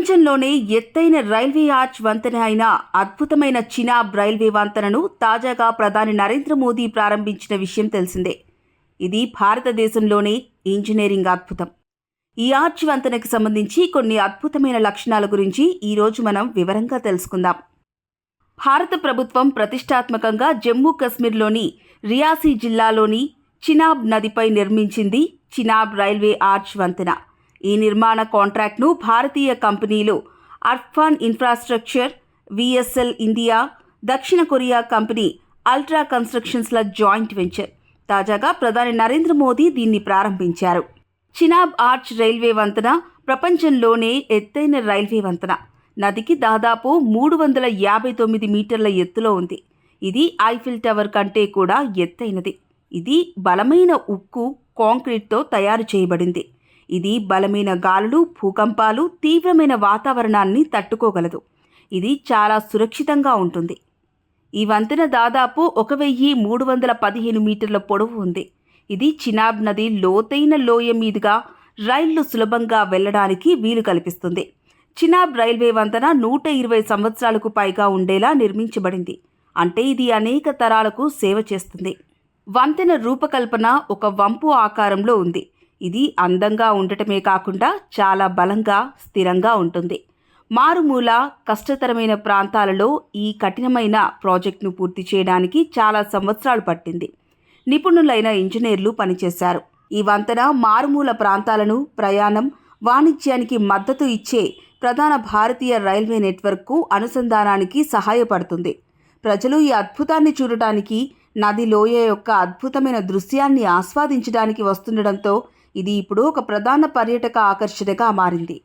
ప్రపంచంలోనే ఎత్తైన railway arch వంతెన అయిన అద్భుతమైన చినాబ్ రైల్వే వంతెనను తాజాగా ప్రధాని నరేంద్ర మోదీ ప్రారంభించిన విషయం తెలిసిందే. ఇది భారతదేశంలోనే ఇంజనీరింగ్ అద్భుతం. ఈ ఆర్చ్ వంతెనకు సంబంధించి కొన్ని అద్భుతమైన లక్షణాల గురించి ఈరోజు మనం వివరంగా తెలుసుకుందాం. భారత ప్రభుత్వం ప్రతిష్టాత్మకంగా జమ్మూ కశ్మీర్లోని రియాసీ జిల్లాలోని చినాబ్ నదిపై నిర్మించింది చినాబ్ రైల్వే ఆర్చ్ వంతెన. ఈ నిర్మాణ కాంట్రాక్ట్ను భారతీయ కంపెనీలు అర్ఫాన్ ఇన్ఫ్రాస్ట్రక్చర్ విఎస్ఎల్ ఇండియా దక్షిణ కొరియా కంపెనీ అల్ట్రా కన్స్ట్రక్షన్స్ల జాయింట్ వెంచర్. తాజాగా ప్రధాని నరేంద్ర మోదీ దీన్ని ప్రారంభించారు. చినాబ్ ఆర్చ్ రైల్వే వంతెన ప్రపంచంలోనే ఎత్తైన రైల్వే వంతెన. నదికి దాదాపు మూడు వందల యాభై తొమ్మిది మీటర్ల ఎత్తులో ఉంది. ఇది ఐఫిల్ టవర్ కంటే కూడా ఎత్తైనది. ఇది బలమైన ఉక్కు కాంక్రీట్తో తయారు చేయబడింది. ఇది బలమైన గాలులు భూకంపాలు తీవ్రమైన వాతావరణాన్ని తట్టుకోగలదు. ఇది చాలా సురక్షితంగా ఉంటుంది. ఈ వంతెన దాదాపు ఒక వెయ్యి మూడు వందల పదిహేను మీటర్ల పొడవు ఉంది. ఇది చినాబ్ నది లోతైన లోయ మీదుగా రైళ్ళు సులభంగా వెళ్ళడానికి వీలు కల్పిస్తుంది. చినాబ్ రైల్వే వంతెన నూట ఇరవై సంవత్సరాలకు పైగా ఉండేలా నిర్మించబడింది. అంటే ఇది అనేక తరాలకు సేవ చేస్తుంది. వంతెన రూపకల్పన ఒక వంపు ఆకారంలో ఉంది. ఇది అందంగా ఉండటమే కాకుండా చాలా బలంగా స్థిరంగా ఉంటుంది. మారుమూల కష్టతరమైన ప్రాంతాలలో ఈ కఠినమైన ప్రాజెక్టును పూర్తి చేయడానికి చాలా సంవత్సరాలు పట్టింది. నిపుణులైన ఇంజనీర్లు పనిచేశారు. ఈ వంతెన మారుమూల ప్రాంతాలను ప్రయాణం వాణిజ్యానికి మద్దతు ఇచ్చే ప్రధాన భారతీయ రైల్వే నెట్వర్క్కు అనుసంధానానికి సహాయపడుతుంది. ప్రజలు ఈ అద్భుతాన్ని చూడటానికి నది లోయ యొక్క అద్భుతమైన దృశ్యాన్ని ఆస్వాదించడానికి వస్తుండడంతో ఇది ఇప్పుడు ఒక ప్రధాన పర్యాటక ఆకర్షణగా మారింది.